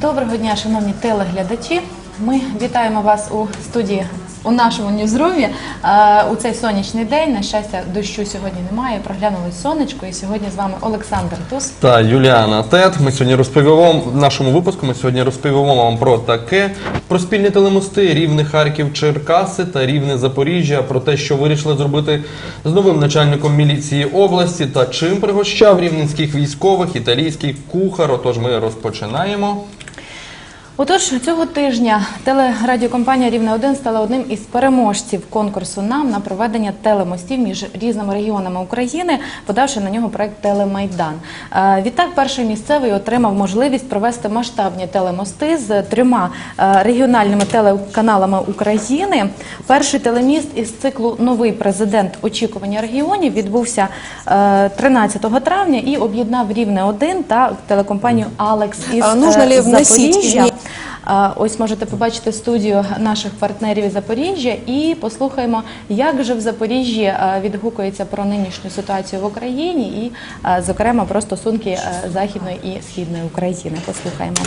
Доброго дня, шановні телеглядачі. Ми вітаємо вас у студії у нашому ньюзрумі е, у цей сонячний день. На щастя, дощу сьогодні немає. Проглянули сонечко, і сьогодні з вами Олександр Тус. та Юліана Тет. Ми сьогодні розповімо в нашому випуску. Ми сьогодні розповімо вам про таке: про спільні телемости Рівне Харків, Черкаси та Рівне Запоріжжя, про те, що вирішили зробити з новим начальником міліції області та чим пригощав рівненських військових італійський кухар. Отож, ми розпочинаємо. Отож, цього тижня телерадіокомпанія Рівне 1 стала одним із переможців конкурсу нам на проведення телемостів між різними регіонами України, подавши на нього проект Телемайдан. Е, Відтак, перший місцевий отримав можливість провести масштабні телемости з трьома е, регіональними телеканалами України. Перший телеміст із циклу Новий президент очікування регіонів відбувся е, 13 травня і об'єднав Рівне 1 та телекомпанію Алекс із нужно е, ли Запоріжжя. изменения? А, Ось можете побачити студію наших партнерів із Запоріжжя і послухаємо, як же в Запоріжжі е, відгукується про нинішню ситуацію в Україні і, е, зокрема, про стосунки е, Західної і Східної України. Послухаємо.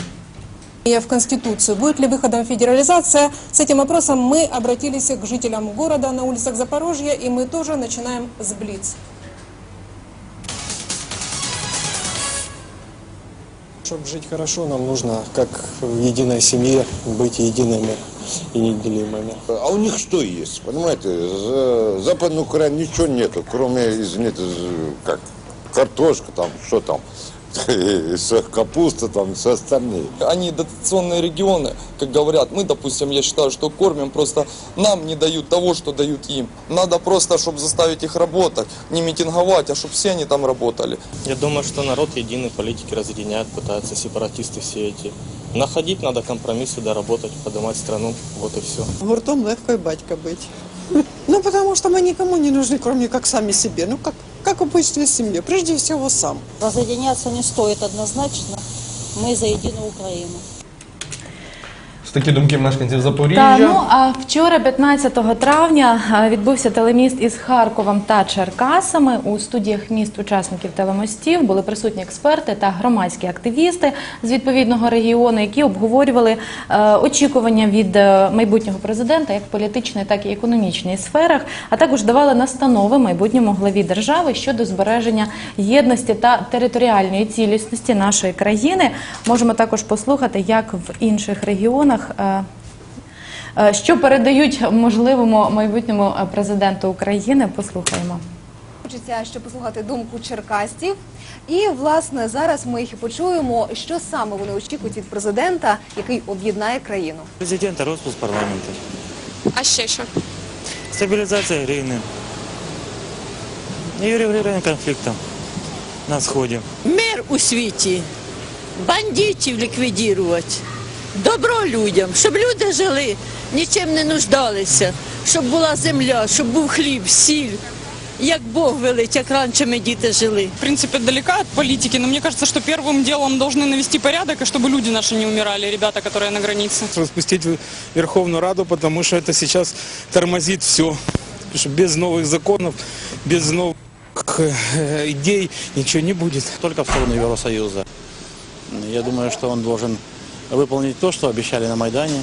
в Конституцию. Будет ли выходом федерализация? С этим вопросом мы обратились к жителям города на улицах Запорожья, и мы тоже начинаем с Блиц. Чтобы жить хорошо, нам нужно, как в единой семье, быть едиными и неделимыми. А у них что есть? Понимаете, за Западной Украине ничего нету, кроме, извините, з- как картошка там, что там, с- капуста там, все остальные. Они дотационные регионы, как говорят, мы, допустим, я считаю, что кормим, просто нам не дают того, что дают им. Надо просто, чтобы заставить их работать, не митинговать, а чтобы все они там работали. Я думаю, что народ единый, политики разъединяют, пытаются сепаратисты все эти. Находить надо компромиссы, доработать, поднимать страну, вот и все. Гуртом легко и батька быть. Ну, потому что мы никому не нужны, кроме как сами себе. Ну, как, как обычная семья. Прежде всего сам. Разъединяться не стоит однозначно. Мы за единую Украину. Такі думки мешканців Запоріжжя. Та, ну, а вчора, 15 травня, відбувся телеміст із Харковом та Черкасами. У студіях міст учасників телемостів були присутні експерти та громадські активісти з відповідного регіону, які обговорювали е, очікування від е, майбутнього президента як в політичній, так і економічній сферах, а також давали настанови майбутньому главі держави щодо збереження єдності та територіальної цілісності нашої країни. Можемо також послухати, як в інших регіонах. Е, Е, Що передають можливому майбутньому президенту України? Послухаємо. Хочеться ще послухати думку черкастів. І власне зараз ми їх і почуємо, що саме вони очікують від президента, який об'єднає країну. Президента, розпуск парламента. А ще що? Стабилизация Рейны. И регулирование конфликта на сходе. Мир у світі, бандитів ліквідувати, добро людям, щоб люди жили, нічим не нуждалися, щоб була земля, щоб був хліб, сіль, як Бог велить, як раніше ми діти жили. в принципе, далека от политики, но мне кажется, что первым делом должны навести порядок, и чтобы люди наши не умирали, ребята, которые на границе. Распустить Верховную Раду, потому что это сейчас тормозит все. Потому что без новых законов, без новых э, идей ничего не будет. Только в сторону Евросоюза. Я думаю, что он должен выполнить то, что обещали на Майдане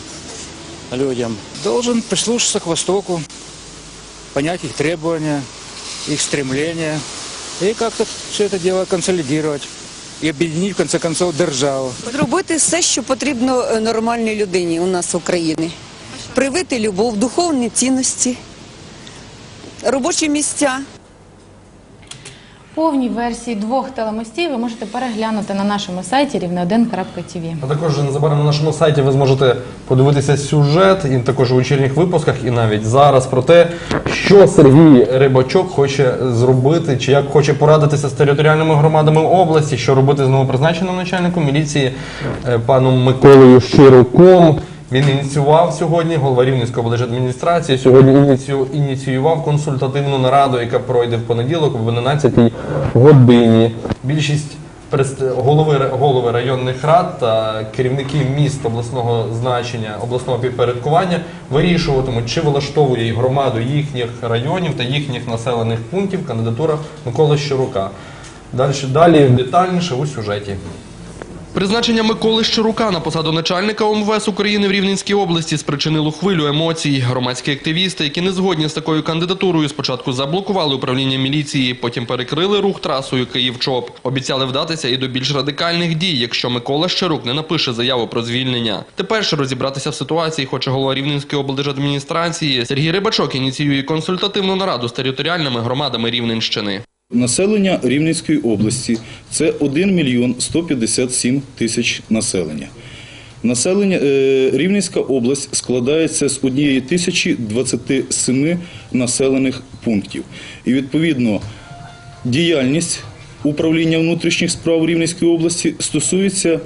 людям. Должен прислушаться к Востоку, понять их требования, их стремления и как-то все это дело консолидировать и объединить в конце концов державу. Зробити все, що потрібно е, нормальній людині у нас в Україні. Привити любов, духовні цінності, робочі місця. Повні версії двох телемостів ви можете переглянути на нашому сайті рівне1.tv. А також незабаром на нашому сайті ви зможете подивитися сюжет і також у вечірніх випусках, і навіть зараз про те, що Сергій Рибачок хоче зробити, чи як хоче порадитися з територіальними громадами області, що робити з новопризначеним начальником міліції е, паном Миколою Широком. Він ініціював сьогодні, голова Рівненської облдержадміністрації, сьогодні ініцію, ініціював консультативну нараду, яка пройде в понеділок в 11 годині. Більшість голови, голови районних рад та керівники міст обласного значення, обласного підпорядкування вирішуватимуть, чи влаштовує громаду їхніх районів та їхніх населених пунктів кандидатура Миколи Щурука. Далі, далі детальніше у сюжеті. Призначення Миколи Щирука на посаду начальника ОМВС України в Рівненській області спричинило хвилю емоцій. Громадські активісти, які не згодні з такою кандидатурою, спочатку заблокували управління міліції, потім перекрили рух трасою Київ-ЧОП. Обіцяли вдатися і до більш радикальних дій, якщо Микола Щирук не напише заяву про звільнення. Тепер ж розібратися в ситуації хоче голова Рівненської облдержадміністрації. Сергій Рибачок ініціює консультативну нараду з територіальними громадами Рівненщини. Населення Рівненської області це 1 мільйон 157 тисяч населення. Населення е, Рівненська область складається з однієї тисячі 27 населених пунктів. І відповідно діяльність управління внутрішніх справ Рівненської області стосується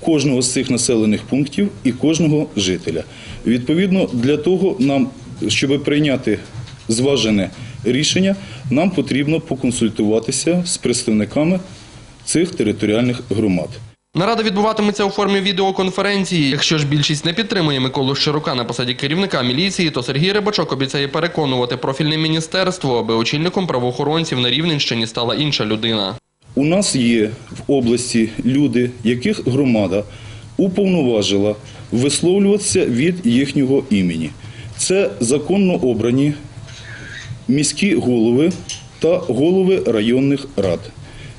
кожного з цих населених пунктів і кожного жителя. Відповідно, для того нам, щоб прийняти зважене рішення, нам потрібно поконсультуватися з представниками цих територіальних громад. Нарада відбуватиметься у формі відеоконференції. Якщо ж більшість не підтримує Миколу Щирука на посаді керівника міліції, то Сергій Рибачок обіцяє переконувати профільне міністерство, аби очільником правоохоронців на Рівненщині стала інша людина. У нас є в області люди, яких громада уповноважила висловлюватися від їхнього імені. Це законно обрані міські голови та голови районних рад.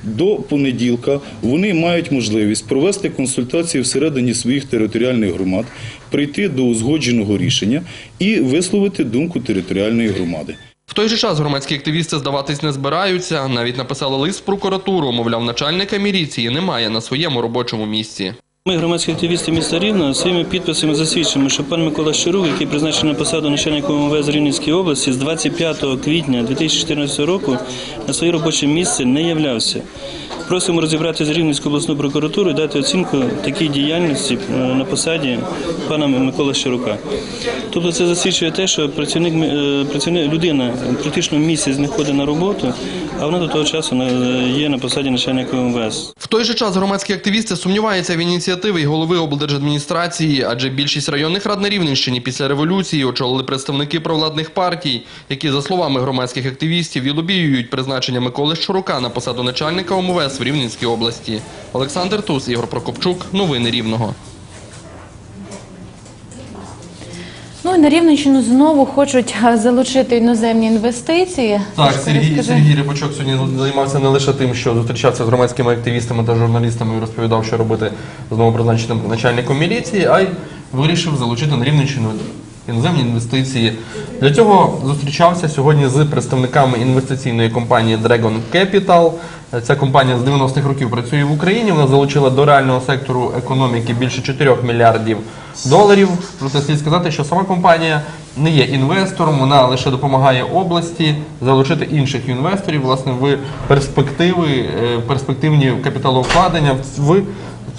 До понеділка вони мають можливість провести консультації всередині своїх територіальних громад, прийти до узгодженого рішення і висловити думку територіальної громади. В той же час громадські активісти здаватись не збираються. Навіть написали лист в прокуратуру. Мовляв, начальника міліції немає на своєму робочому місці. Ми, громадські активісти міста Рівного, своїми підписами засвідчимо, що пан Микола Щирук, який призначений на посаду начальника МВС Рівненської області з 25 квітня 2014 року на своє робоче місце не являвся. Просимо розібрати з Рівненську обласну прокуратуру і дати оцінку такій діяльності е, на посаді пана Микола Щирука. Тобто це засвідчує те, що працівник, е, працівник людина практично місяць не ходить на роботу, а вона до того часу є на посаді начальника МВС. В той же час громадські активісти сумніваються в ініціативі й голови облдержадміністрації, адже більшість районних рад на Рівненщині після революції очолили представники провладних партій, які, за словами громадських активістів, і лобіюють призначення Миколи Щурука на посаду начальника ОМВС в Рівненській області. Олександр Тус, Ігор Прокопчук, новини Рівного. Ну на Рівненщину знову хочуть залучити іноземні інвестиції. Так, Сергій. Сергій Рибачок сьогодні займався не лише тим, що зустрічався з громадськими активістами та журналістами і розповідав, що робити з новопризначеним начальником міліції, а й вирішив залучити на Рівненщину іноземні інвестиції. Для цього зустрічався сьогодні з представниками інвестиційної компанії Dragon Capital. Ця компанія з 90-х років працює в Україні. Вона залучила до реального сектору економіки більше 4 мільярдів доларів. Проте слід сказати, що сама компанія не є інвестором, вона лише допомагає області залучити інших інвесторів власне в перспективи, е, перспективні капіталовкладення в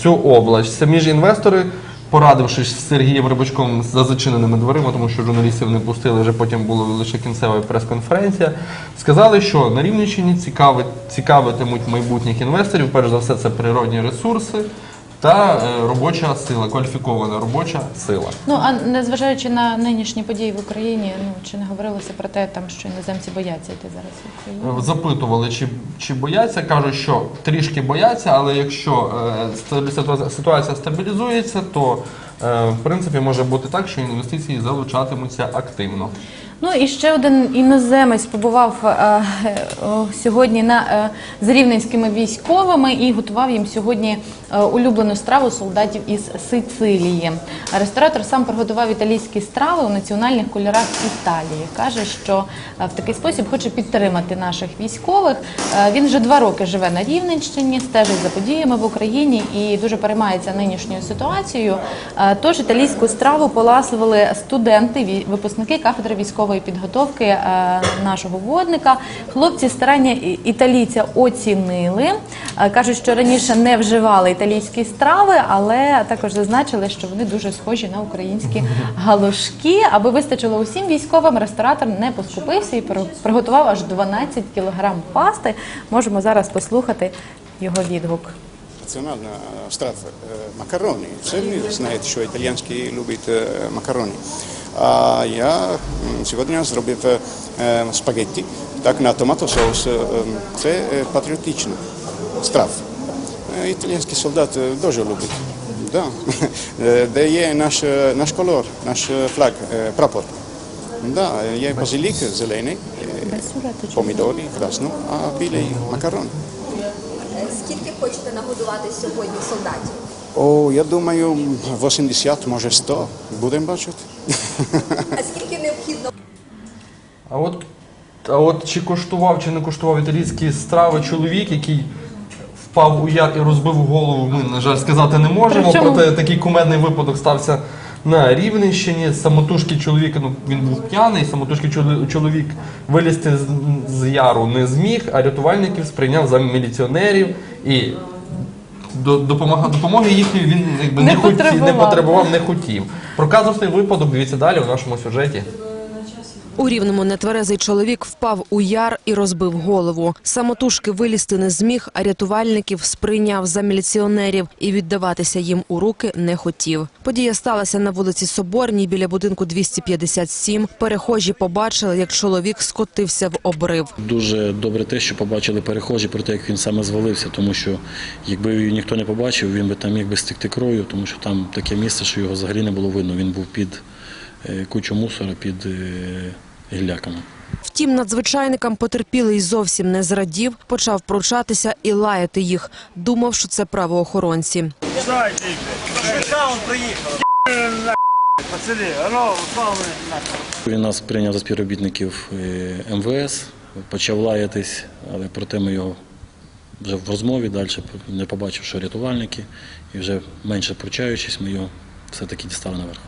цю область. Самі ж інвестори. Порадившись з Сергієм Рибачком за зачиненими дверима, тому що журналістів не пустили, вже потім була лише кінцева прес-конференція. Сказали, що на Рівненщині цікавитимуть майбутніх інвесторів. Перш за все, це природні ресурси та е, робоча сила, кваліфікована робоча сила. Ну а незважаючи на нинішні події в Україні, ну чи не говорилося про те, там що іноземці бояться йти зараз в Україну? Запитували, чи, чи бояться. Кажуть, що трішки бояться, але якщо е, ситуація- ситуація стабілізується, то е, в принципі може бути так, що інвестиції залучатимуться активно. Ну і ще один іноземець побував е, е, сьогодні на е, з рівненськими військовими і готував їм сьогодні е, улюблену страву солдатів із Сицилії. Ресторатор сам приготував італійські страви у національних кольорах Італії. каже, що е, в такий спосіб хоче підтримати наших військових. Е, Він вже два роки живе на Рівненщині, стежить за подіями в Україні і дуже переймається нинішньою ситуацією. Е, Тож італійську страву поласували студенти, випускники кафедри військової підготовки е, нашого водника. Хлопці старання італійця оцінили. Е, Кажуть, що раніше не вживали італійські страви, але також зазначили, що вони дуже схожі на українські галушки. Аби вистачило усім військовим, ресторатор не поскупився і при- приготував аж 12 кілограм пасти. Можемо зараз послухати його відгук. Національна страва е, макарони. Все ви знаєте, що італіянські люблять макарони. А я сьогодні зробив е, спагетті, так, на томато соус. Е, Це е, патріотична страва. Е, Італійський солдат дуже любить. Да. Де є наш, наш колор, наш флаг, прапор. Да, є базилік зелений, помідори, красно, а білий макарон. Скільки хочете нагодувати сьогодні солдатів? О, я думаю, 80, може 100. Будемо бачити. А скільки необхідно? А от, а от чи коштував, чи не коштував італійські страви чоловік, який впав у яр і розбив голову, ми, на жаль, сказати не можемо. Причому- Проте такий кумедний випадок стався на Рівненщині. Самотужки чоловік, ну він був п'яний, самотужки чоло- чоловік вилізти з, з яру не зміг, а рятувальників сприйняв за міліціонерів і. До допомога допомоги їхньої він якби Не не, хотів, не потребував. потребував, не хотів. Про казусний випадок дивіться далі у нашому сюжеті. У рівному нетверезий чоловік впав у яр і розбив голову. Самотужки вилізти не зміг, а рятувальників сприйняв за міліціонерів і віддаватися їм у руки не хотів. Подія сталася на вулиці Соборній біля будинку 257. Перехожі побачили, як чоловік скотився в обрив. Дуже добре те, що побачили перехожі про те, як він саме звалився, тому що якби його ніхто не побачив, він би там міг би стекти кров'ю, тому що там таке місце, що його взагалі не було видно. Він був під е, кучу мусора, під е, гілляками. Втім, надзвичайникам потерпілий зовсім не зрадів, почав пручатися і лаяти їх. Думав, що це правоохоронці. Він нас прийняв за співробітників е, МВС, почав лаятись, але проте ми його вже в розмові далі не побачив, що рятувальники, і вже менше пручаючись, ми його все-таки дістали наверх.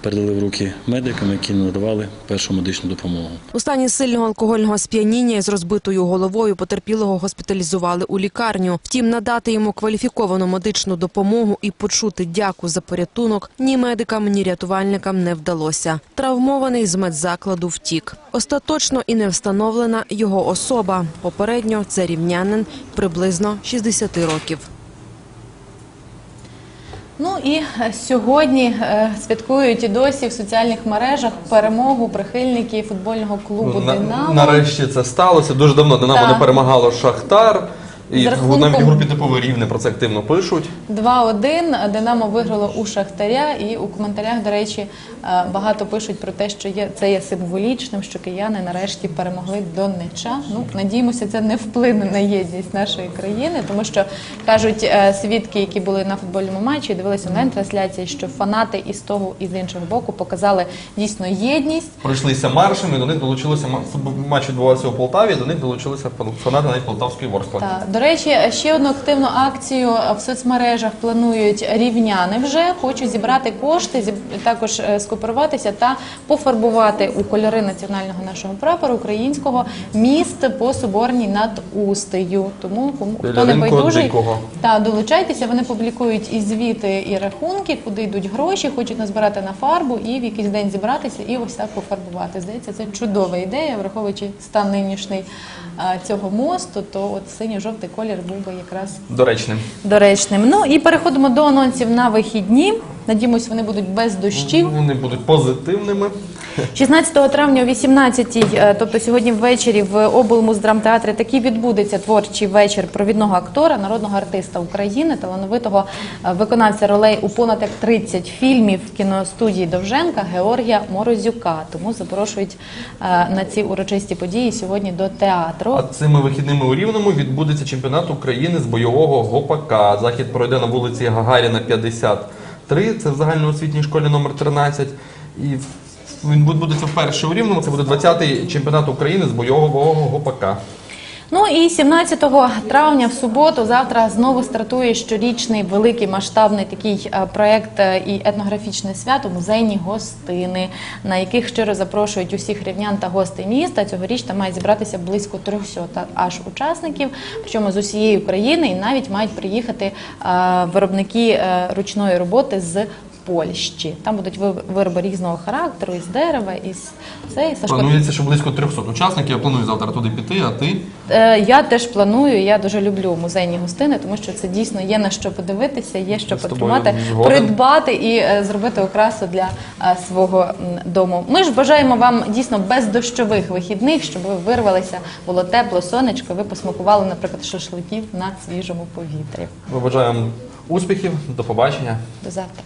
Передали в руки медикам, які надавали першу медичну допомогу. У стані сильного алкогольного сп'яніння з розбитою головою потерпілого госпіталізували у лікарню. Втім, надати йому кваліфіковану медичну допомогу і почути дяку за порятунок ні медикам, ні рятувальникам не вдалося. Травмований з медзакладу втік. Остаточно і не встановлена його особа. Попередньо це рівнянин приблизно 60 років. Ну і е, сьогодні е, святкують і досі в соціальних мережах перемогу прихильників футбольного клубу Ну, Динамо. Нарешті це сталося. Дуже давно Динамо не перемагало Шахтар. І в- рахунком- навіть в групі типове рівне про це активно пишуть. 2-1 Динамо виграло у Шахтаря, і у коментарях, до речі, е, багато пишуть про те, що є це є символічним, що кияни нарешті перемогли Донеча. Ну надіємося, це не вплине на єдність нашої країни, тому що кажуть е, свідки, які були на футбольному матчі, дивилися онлайн трансляції, що фанати із того і з іншого боку показали дійсно єдність. Пройшлися маршами, до них долучилися ма- матч відбувався у Полтаві. До них долучилися фан- фанати навіть Полтавської Ворскли. До речі, ще одну активну акцію в соцмережах планують рівняни вже. Хочуть зібрати кошти, також е, та пофарбувати у кольори національного нашого прапору українського міст по Соборній над Устею. Тому кому хто не байдужий, та долучайтеся. Вони публікують і звіти, і рахунки, куди йдуть гроші, хочуть назбирати на фарбу і в якийсь день зібратися і ось так пофарбувати. Здається, це чудова ідея, враховуючи стан нинішній цього мосту, то от синьо-жовтий колір був би якраз Доречним. доречним. Ну і переходимо до анонсів на вихідні. Надіємось, вони будуть без дощів. Вони будуть позитивними. 16 травня о 18 е, тобто сьогодні ввечері в облмуздрамтеатрі такий відбудеться творчий вечір провідного актора, народного артиста України, талановитого е, виконавця ролей у понад як 30 фільмів кіностудії Довженка Георгія Морозюка. Тому запрошують е, на ці урочисті події сьогодні до театру. А цими вихідними у Рівному відбудеться чемпіонат України з бойового гопака. Захід пройде на вулиці Гагаріна 53, це в загальноосвітній школі номер 13. І він відбудеться вперше у Рівному. Це буде 20-й чемпіонат України з бойового гопака. Ну і 17 травня в суботу завтра знову стартує щорічний великий масштабний такий е, проект е, і етнографічне свято музейні гостини, на яких щиро запрошують усіх рівнян та гостей міста. Цьогоріч там має зібратися близько 300 аж учасників, причому з усієї України, і навіть мають приїхати е, виробники ручної роботи з Польщі. Там будуть ви- вироби різного характеру, із дерева, із цей Сашко. Планується, що близько 300 учасників. Я планую завтра туди піти, а ти? Е, Я теж планую. Я дуже люблю музейні гостини, тому що це дійсно є на що подивитися, є що потримати, придбати і е, зробити окрасу для е, свого м, дому. Ми ж бажаємо вам дійсно бездощових вихідних, щоб ви вирвалися, було тепло, сонечко, ви посмакували, наприклад, шашликів на свіжому повітрі. Ми бажаємо успіхів, до побачення. До завтра.